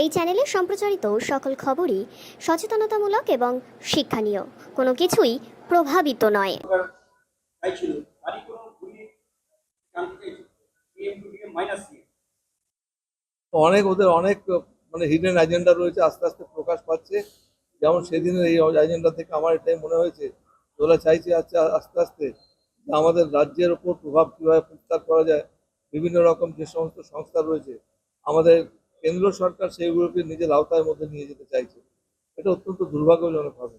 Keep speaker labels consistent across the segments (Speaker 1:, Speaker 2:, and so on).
Speaker 1: এই চ্যানেলে সম্প্রচারিত সকল খবরই সচেতনতামূলক এবং শিক্ষণীয়। কোনো কিছুই প্রভাবিত নয়।
Speaker 2: অনেক ওদের অনেক মানে হিডেন এজেন্ডা রয়েছে আস্তে আস্তে প্রকাশ পাচ্ছে। যেমন সেদিনের এই এজেন্ডা থেকে আমার এটাই মনে হয়েছে ওরা চাইছে আচ্ছা আস্তে আস্তে যে আমাদের রাজ্যের ওপর প্রভাব কীভাবে বিস্তার করা যায় বিভিন্ন রকম যে সমস্ত সংস্থা রয়েছে আমাদের কেন্দ্র সরকার সেইগুলোকে নিজের আওতার মধ্যে নিয়ে যেতে চাইছে এটা অত্যন্ত দুর্ভাগ্যজনক হবে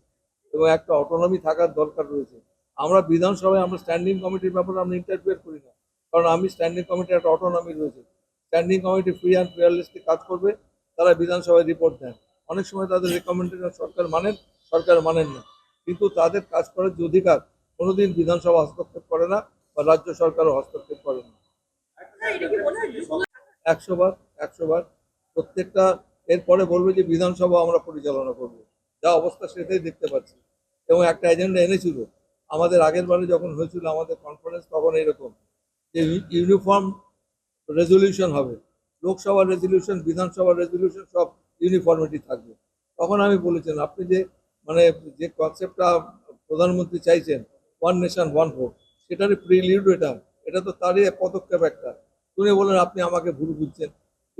Speaker 2: এবং একটা অটোনমি থাকার দরকার রয়েছে। আমরা বিধানসভায় আমরা স্ট্যান্ডিং কমিটির ব্যাপারে আমরা ইন্টারফিয়ার করি না কারণ আমি স্ট্যান্ডিং কমিটির একটা অটোনমি রয়েছে। Standing committee free and fearlessly কাজ করবে তারা বিধানসভায় রিপোর্ট দেন। অনেক সময় তাদের রেকমেন্ডেশন সরকার মানেন সরকার মানেন না। কিন্তু তাদের কাজ করার যে অধিকার কোনোদিন বিধানসভা হস্তক্ষেপ করে না বা রাজ্য সরকারও হস্তক্ষেপ করে না। একশো বার একশো বার প্রত্যেকটা এরপরে বলবে যে বিধানসভা আমরা পরিচালনা করব। যা অবস্থা সেটাই দেখতে পাচ্ছি। এবং একটা এজেন্ডা এনেছিল। আমাদের আগের বারে যখন হয়েছিল, আমাদের কনফারেন্স তখন এরকম যে ইউনিফর্ম রেজলিউশন হবে। লোকসভার রেজলিউশন বিধানসভার রেজলিউশন সব ইউনিফর্মিটি থাকবে। তখন আমি বলেছেন, আপনি যে মানে যে কনসেপ্টটা প্রধানমন্ত্রী চাইছেন ওয়ান নেশন ওয়ান ভোট সেটারই প্রিলিউড এটা। এটা তো তারই পদক্ষেপ একটা। উনি বলেন আপনি আমাকে ভুল বুঝছেন।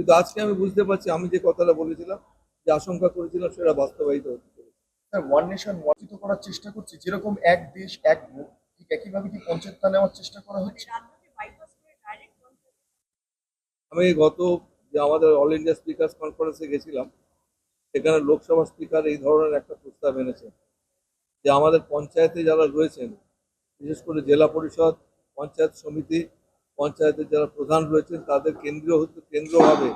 Speaker 2: কিন্তু আজকে আমি বুঝতে পারছি আমি যে কথাটা বলেছিলাম যে আশঙ্কা করেছিলাম সেটা বাস্তবায়িত হতে চলেছে।
Speaker 3: স্যার ওয়ান নেশন করার চেষ্টা করছে যেরকম এক দেশ এক ঠিক একইভাবে কি পঞ্চায়েতটা নেওয়ার চেষ্টা করা হচ্ছে
Speaker 2: আমি গত যে আমাদের অল ইন্ডিয়া স্পিকার্স কনফারেন্সে গেছিলাম সেখানে লোকসভা স্পিকার এই ধরনের একটা প্রস্তাব এনেছেন যে আমাদের পঞ্চায়েতে যারা রয়েছেন বিশেষ করে জেলা পরিষদ পঞ্চায়েত সমিতি পঞ্চায়েতের যারা প্রধান রয়েছেন, তাদের কেন্দ্রীয় হতে কেন্দ্রভাবে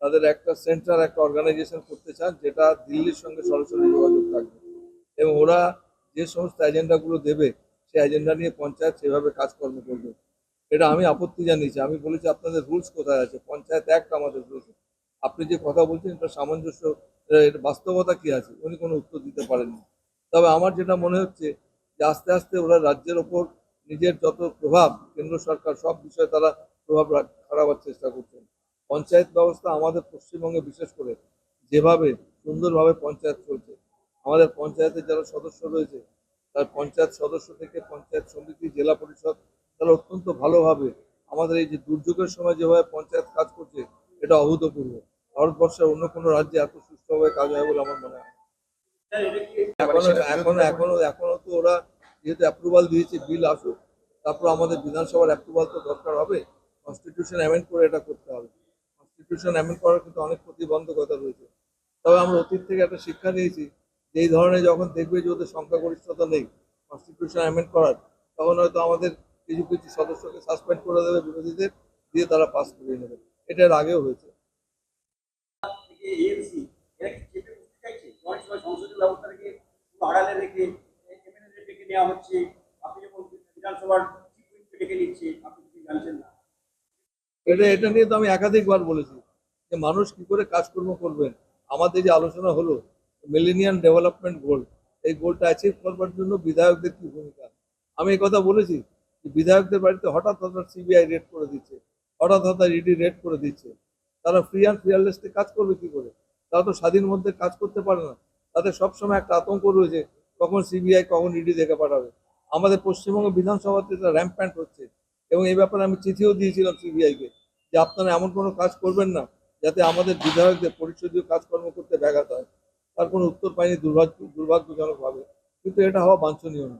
Speaker 2: তাদের একটা সেন্টার, একটা অর্গানাইজেশন করতে চান, যেটা দিল্লির সঙ্গে সরাসরি যোগাযোগ থাকবে। এবং ওরা যে সমস্ত এজেন্ডাগুলো দেবে, সেই এজেন্ডা নিয়ে পঞ্চায়েত সেভাবে কাজকর্ম করবে। এটা আমি আপত্তি জানিয়েছি। আমি বলেছি, আপনাদের রুলস কোথায় আছে? পঞ্চায়েত অ্যাক্ট আমাদের রয়েছে আপনি যে কথা বলছেন, এটা সামঞ্জস্য, এটা- বাস্তবতা কি আছে? উনি কোনো উত্তর দিতে পারেননি। তবে আমার যেটা মনে হচ্ছে, যে আস্তে আস্তে ওরা রাজ্যের ওপর নিজের যত প্রভাব কেন্দ্র সরকার সব বিষয়ে তারা প্রভাব খারাবার চেষ্টা করছেন। পঞ্চায়েত ব্যবস্থা আমাদের পশ্চিমবঙ্গে বিশেষ করে যেভাবে সুন্দরভাবে পঞ্চায়েত চলছে আমাদের পঞ্চায়েতের যারা সদস্য রয়েছে তার পঞ্চায়েত সদস্য থেকে পঞ্চায়েত সমিতি জেলা পরিষদ তারা অত্যন্ত ভালোভাবে আমাদের এই যে দুর্যোগের সময় যেভাবে পঞ্চায়েত কাজ করছে এটা অভূতপূর্ব। ভারতবর্ষের অন্য কোনো রাজ্যে এত সুস্থভাবে কাজ হয় বলে আমার মনে হয়
Speaker 4: কি
Speaker 2: এখনও এখনও এখনও এখনও তো ওরা যেহেতু অ্যাপ্রুভাল দিয়েছে বিল আসুক, তারপর আমাদের বিধানসভার অ্যাপ্রুভাল তো দরকার হবে। কনস্টিটিউশন অ্যামেন্ড করে এটা করতে হবে। কনস্টিটিউশন অ্যামেন্ড করার কিন্তু অনেক প্রতিবন্ধকতা রয়েছে। তবে আমরা অতীত থেকে একটা শিক্ষা নিয়েছি, যে এই ধরনের যখন দেখবে যে ওদের সংখ্যাগরিষ্ঠতা নেই কনস্টিটিউশন অ্যামেন্ড করার, তখন হয়তো আমাদের কিছু কিছু সদস্যকে সাসপেন্ড করে দেবে বিরোধীদের, দিয়ে তারা পাস করিয়ে নেবে। এটার আগেও হয়েছে।
Speaker 4: নেওয়া হচ্ছে আপনি যখন বিধানসভার ডেকে নিচ্ছে আপনি কিছু জানছেন না?
Speaker 2: এটা এটা নিয়ে তো আমি একাধিকবার বলেছি যে মানুষ কি করে কাজকর্ম করবেন। আমাদের যে আলোচনা হলো মিলেনিয়াম ডেভেলপমেন্ট গোল এই গোলটা অ্যাচিভ করবার জন্য বিধায়কদের ভূমিকা? আমি এই কথা বলেছি যে বিধায়কদের বাড়িতে হঠাৎ হঠাৎ সিবিআই রেড করে দিচ্ছে, হঠাৎ হঠাৎ ইডি রেড করে দিচ্ছে। তারা ফ্রি অ্যান্ড ফেয়ারলেসলি কাজ করবে কি করে? তারা তো স্বাধীন মধ্যে কাজ করতে পারে না। তাদের সবসময় একটা আতঙ্ক রয়েছে কখন সিবিআই কখন ইডি দেখে পাঠাবে। আমাদের পশ্চিমবঙ্গ বিধানসভাতে এটা র্যাম্প্যান্ট হচ্ছে। এবং এই ব্যাপারে আমি চিঠিও দিয়েছিলাম সিবিআইকে যে আপনারা এমন কোনো কাজ করবেন না, যাতে আমাদের বিধায়কদের পরিষদীয় কাজকর্ম করতে ব্যাঘাত হয়। তার কোনো উত্তর পাইনি, দুর্ভাগ্য দুর্ভাগ্যজনকভাবে কিন্তু এটা হওয়া বাঞ্ছনীয় না